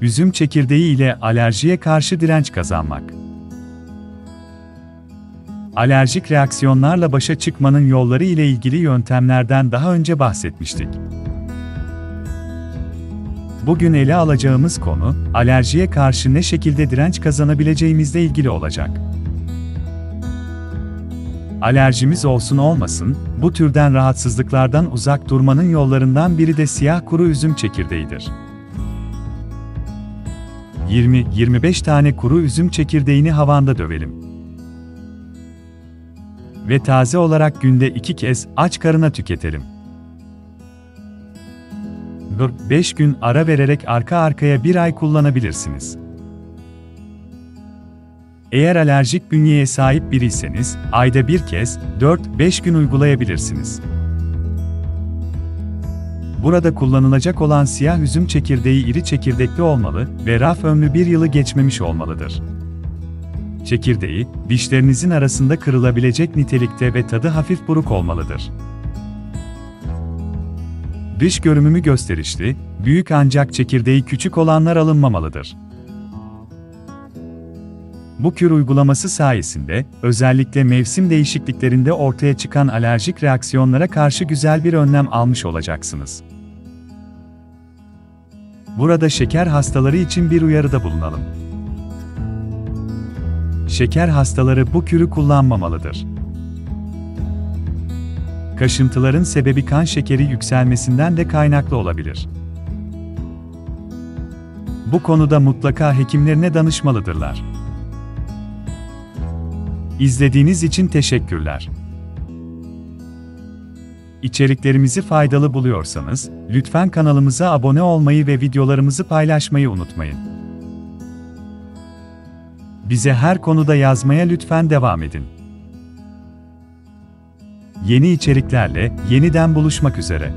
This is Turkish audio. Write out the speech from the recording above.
üzüm çekirdeği ile alerjiye karşı direnç kazanmak. Alerjik reaksiyonlarla başa çıkmanın yolları ile ilgili yöntemlerden daha önce bahsetmiştik. Bugün ele alacağımız konu, alerjiye karşı ne şekilde direnç kazanabileceğimizle ilgili olacak. Alerjimiz olsun olmasın, bu türden rahatsızlıklardan uzak durmanın yollarından biri de siyah kuru üzüm çekirdeğidir. 20-25 tane kuru üzüm çekirdeğini havanda dövelim. Ve taze olarak günde iki kez aç karına tüketelim. 4-5 gün ara vererek arka arkaya bir ay kullanabilirsiniz. Eğer alerjik bünyeye sahip biriyseniz, ayda bir kez, 4-5 gün uygulayabilirsiniz. Burada kullanılacak olan siyah üzüm çekirdeği iri çekirdekli olmalı ve raf ömrü bir yılı geçmemiş olmalıdır. Çekirdeği, dişlerinizin arasında kırılabilecek nitelikte ve tadı hafif buruk olmalıdır. Dış görünümü gösterişli, büyük ancak çekirdeği küçük olanlar alınmamalıdır. Bu kür uygulaması sayesinde, özellikle mevsim değişikliklerinde ortaya çıkan alerjik reaksiyonlara karşı güzel bir önlem almış olacaksınız. Burada şeker hastaları için bir uyarıda bulunalım. Şeker hastaları bu kürü kullanmamalıdır. Kaşıntıların sebebi kan şekeri yükselmesinden de kaynaklı olabilir. Bu konuda mutlaka hekimlerine danışmalıdırlar. İzlediğiniz için teşekkürler. İçeriklerimizi faydalı buluyorsanız, lütfen kanalımıza abone olmayı ve videolarımızı paylaşmayı unutmayın. Bize her konuda yazmaya lütfen devam edin. Yeni içeriklerle yeniden buluşmak üzere.